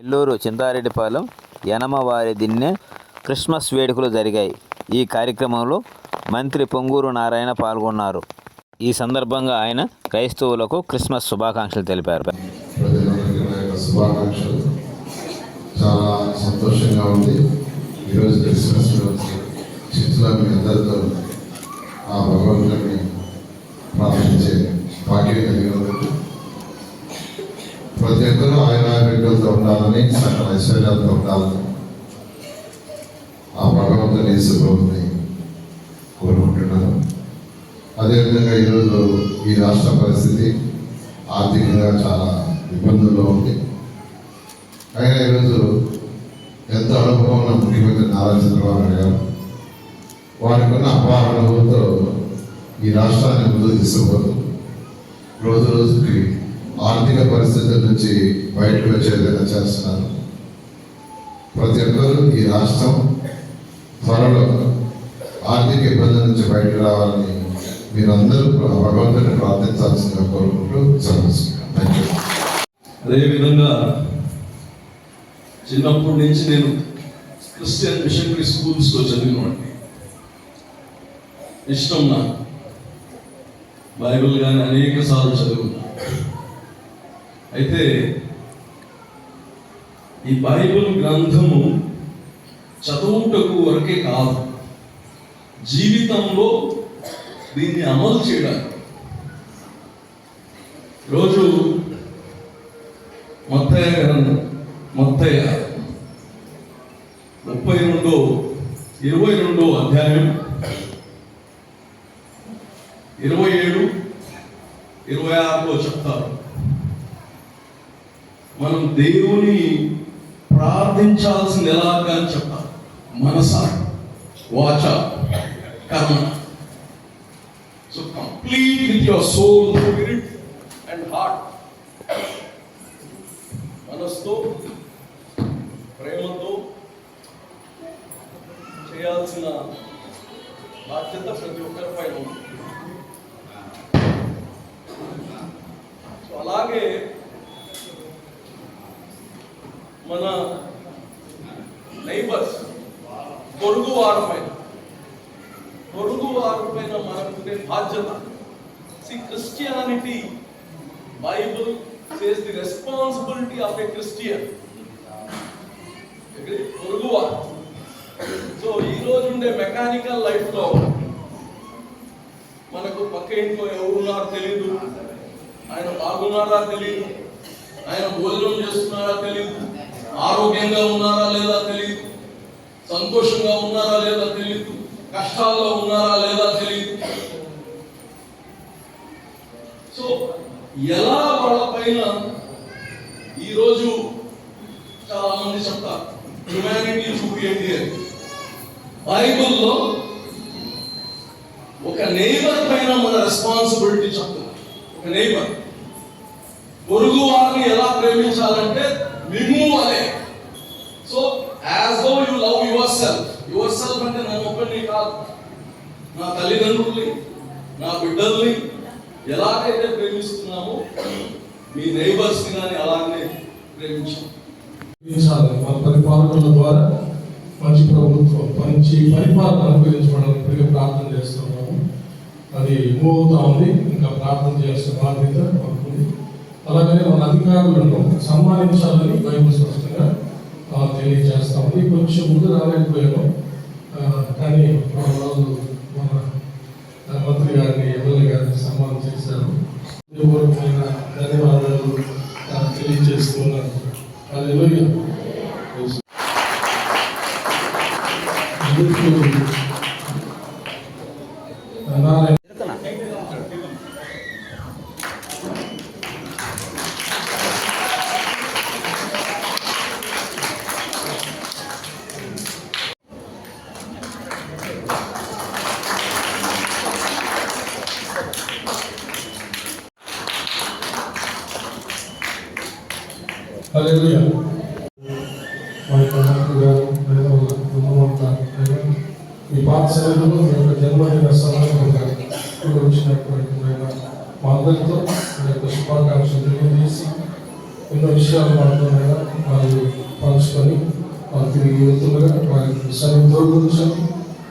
నెల్లూరు చింతారెడ్డిపాలెం యనమవారి దిన్నె క్రిస్మస్ వేడుకలు జరిగాయి. ఈ కార్యక్రమంలో మంత్రి పొంగూరు నారాయణ పాల్గొన్నారు. ఈ సందర్భంగా ఆయన క్రైస్తవులకు క్రిస్మస్ శుభాకాంక్షలు తెలిపారు. శుభాకాంక్షలు చాలా సంతోషంగా ఉంది. ఈరోజు క్రిస్మస్ రోజు. చర్చిలో మీ అందరితో ఆ భగవంతుని ప్రార్థించే భాగ్యం కలిగినందుకు ప్రతి ఒక్కరూ ఆయన ఆరోగ్యాలతో ఉండాలని సకల ఐశ్వర్యాలతో ఉండాలని ఆ భగవంతుని యేసుప్రభుని కోరుకుంటున్నాను. అదేవిధంగా ఈరోజు ఈ రాష్ట్ర పరిస్థితి ఆర్థికంగా చాలా ఇబ్బందుల్లో ఉంది. అయినా ఈరోజు ఎంతో అనుభవం ఉన్న ముఖ్యమంత్రి నారా చంద్రబాబు నాయుడు గారు వారికి ఉన్న అపార అనుభవంతో ఈ రాష్ట్రాన్ని ముందు తీసుకుపోతూ రోజు రోజుకి ఆర్థిక పరిస్థితుల నుంచి బయటకు వచ్చే విధంగా చేస్తున్నారు. ప్రతి ఒక్కరూ ఈ రాష్ట్రం త్వరలో ఆర్థిక ఇబ్బందుల నుంచి బయటకు రావాలని మీరందరూ భగవంతుని ప్రార్థించాల్సిందిగా కోరుకుంటూ సమస్య అదేవిధంగా చిన్నప్పటి నుంచి నేను క్రిస్టియన్ మిషనరీ స్కూల్స్లో చదివినవాడిని. ఇష్టం నాకు. బైబిల్ కానీ అనేక సార్లు చదువున్నా అయితే ఈ బైబిల్ గ్రంథము చదువుటకు వరకే కాదు జీవితంలో దీన్ని అమలు చేయడానికి రోజు మత్తయ్య గ్రంథం మత్తయ్య ముప్పై రెండో ఇరవై రెండో అధ్యాయం ఇరవై ఏడు ఇరవై ఆరులో చెప్తారు. మనం దేవుని ప్రార్థించాల్సింది ఎలాగా అని చెప్తారు మనస వాచ కర్మ. So complete with your soul spirit and heart మనస్తో ప్రేమతో చేయాల్సిన బాధ్యత ప్రతి ఒక్కరి పైన ఉంది సో అలాగే మన నైబర్స్ పొరుగు వారి పైన పొరుగు వారి పైన మనకుండే బాధ్యత. See Christianity Bible says the responsibility of a Christian పొరుగువారు so ఈ రోజు ఉండే మెకానికల్ లైఫ్లో మనకు పక్క ఇంట్లో ఎవరున్నారో తెలియదు ఆయన బాగున్నారా తెలియదు ఆయన భోజనం చేస్తున్నారా తెలియదు ఆరోగ్యంగా ఉన్నారా లేదా తెలియదు సంతోషంగా ఉన్నారా లేదా తెలియదు కష్టాల్లో ఉన్నారా లేదా తెలియదు సో ఎలా వాళ్ళ పైన ఈరోజు చాలా మంది చెప్తారు హ్యుమానిటీ చూపించండి అని బైబుల్లో ఒక నేబర్ పైన మన రెస్పాన్సిబిలిటీ చెప్తుంది ఒక నేబర్ పొరుగు వారిని ఎలా ప్రేమించాలంటే మిమ్ము అనే so as though you love yourself yourself అంటే నన్ను ఒక్కడిని కాదు నా తల్లిదండ్రుల్ని నా బిడ్డల్ని ఎలాగైతే ప్రేమిస్తున్నామో మీ నైబర్స్ కానీ అలాగే ప్రేమించాం. మన పరిపాలకుల ద్వారా మంచి ప్రభుత్వం మంచి పరిపాలన అనుగ్రహించబడాలని ప్రియ ప్రార్థన చేస్తున్నాము. అది మూవ్ అవుతా ఉంది. ఇంకా ప్రార్థన చేయాల్సిన బాధ్యత మనకు అలాగనే మన అధికారులను సన్మానించాలని బైబిల్ స్పష్టంగా తెలియజేస్తాము కొంచెం ముందు రాలేకపోయాము కానీ మన రోజు తెలియజేస్తున్నాను Aleluia. Aleluia. మా యొక్క మంత్రి గారు లేదా పాఠశాలలో యొక్క జన్మదిన సందర్భంగా ఇక్కడ వచ్చినటువంటి మా అందరితో మీ శుభాకాంక్షలు తెలియజేసి ఎన్నో విషయాలు మాట్లాడగా వారు పంచుకొని వారు తిరిగి వెళ్తుండగా వారికి సరి తోడుకుంటుంది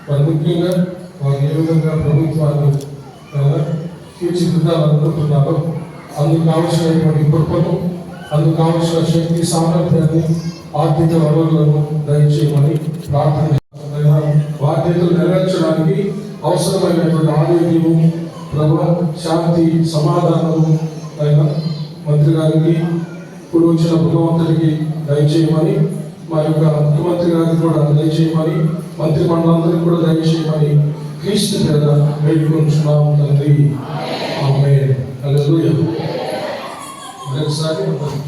వారు ముఖ్యంగా వారు ఏ విధంగా ప్రభుత్వాన్ని తీర్చిదిద్దాలనుకుంటున్నారో అందుకు కావలసినటువంటి కృపను అందుకు కావలసిన శక్తి సామర్థ్యాన్ని ఆర్థిక వనరులను దయచేయమని ప్రార్థన బాధ్యతలు నెరవేర్చడానికి అవసరమైనటువంటి ఆరోగ్యము ప్రభు శాంతి సమాధానము అయిన మంత్రి గారికి ఇప్పుడు వచ్చిన భగవంతుడికి దయచేయమని మా యొక్క ముఖ్యమంత్రి గారికి కూడా దయచేయమని మంత్రి మండలందరికీ కూడా దయచేయమని క్రీస్తు పేద వేడుకొంచున్నాము తండ్రి. ఆమె హల్లెలూయా. మరొకసారి అందరికీ